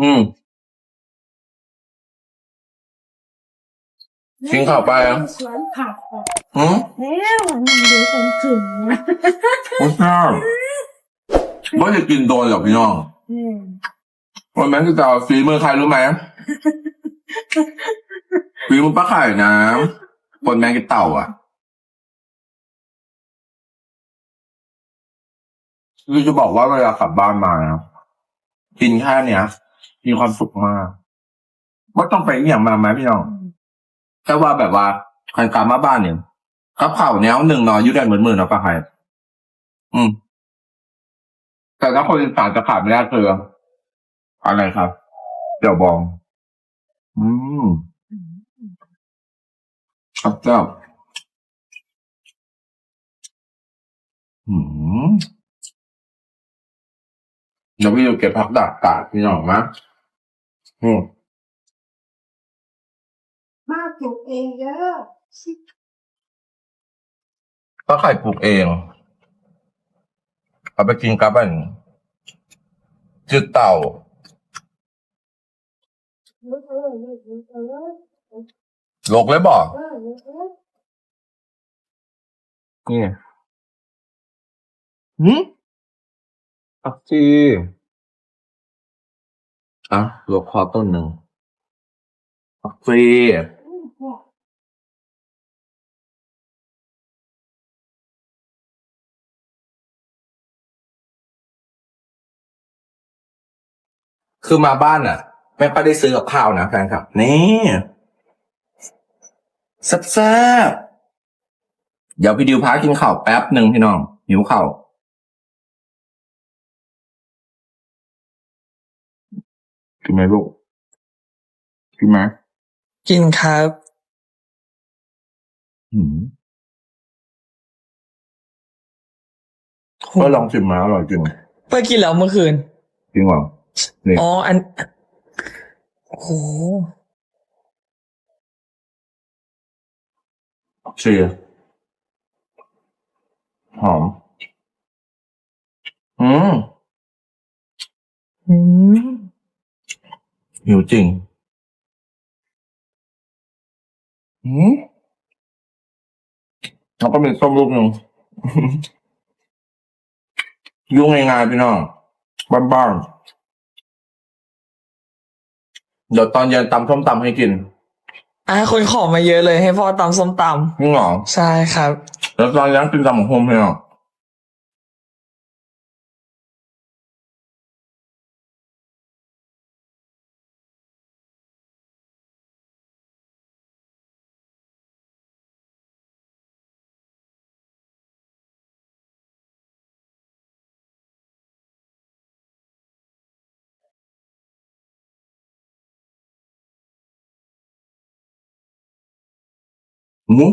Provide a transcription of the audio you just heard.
อืม กินข้าวไปอะสวนผักอะอืมแล้วมันดูคนถึงนะโอ้ยแซ่บไม่ได้กินโดนหรอกพี่น้องอืมวันนั้นจะเอาฝีมือใครรู้ไหมฝีมือป้าไข่นะคนแมงกินเต่าอะคือจะบอกว่าเวลากลับบ้านมานะกินแค่เนี้ย มีความสุขมากว่าต้องไปอหย่างมาไหมพี่น้องแค่ว่าแบบว่าใครกลับมาบ้านเนี่ยกระเพราแนวหนึ่งนอนอยู่ได้เหมือนมือเนาะป้าไข่อืม แต่ถ้าคนอีสานจะขาดไม่ได้คืออะไรครับ เดี๋ยวบอง อืมครับเจ้าอืมเดี๋ยวพี่จะเก็บผักดาบกาดพี่น้องมะ อืมมาปลูกเองเยอะป้าไข่ปลูกเอง เอาไปกินกับอันจืดเต่าเออเออเออเออโลกเลยบอกเออเออนี่หืมอักซี อะลวกคอต้นหนึ่งอักซีคือมาบ้านอะ ไม่ค่อยได้ซื้อกับข้าวนะแฟนคลับ นี่แซ่บๆเดี๋ยวพี่ดิวพากินข้าวแป๊บหนึ่งพี่น้องหิวข้าว กินไหมลูก กินไหมกินครับอืมก็ลองชิมมาอร่อยจริงเพื่อกินแล้วเมื่อคืน จริงเหรอ นี่ อ๋อ อัน โอ้โห เชียร์หอม อืม อืม หิวจริงอืมแล้วก็มีส้มลูกหนึ่งยุ่งง่ายๆพี่น้องบ้านๆเดี๋ยวตอนเย็นตำส้มตำให้กินอะคนขอมาเยอะเลยให้พ่อตำส้มตนี่หรอำใช่ครับ แล้วตอนเย็นกินตำของโฮมพี่น้อง หมู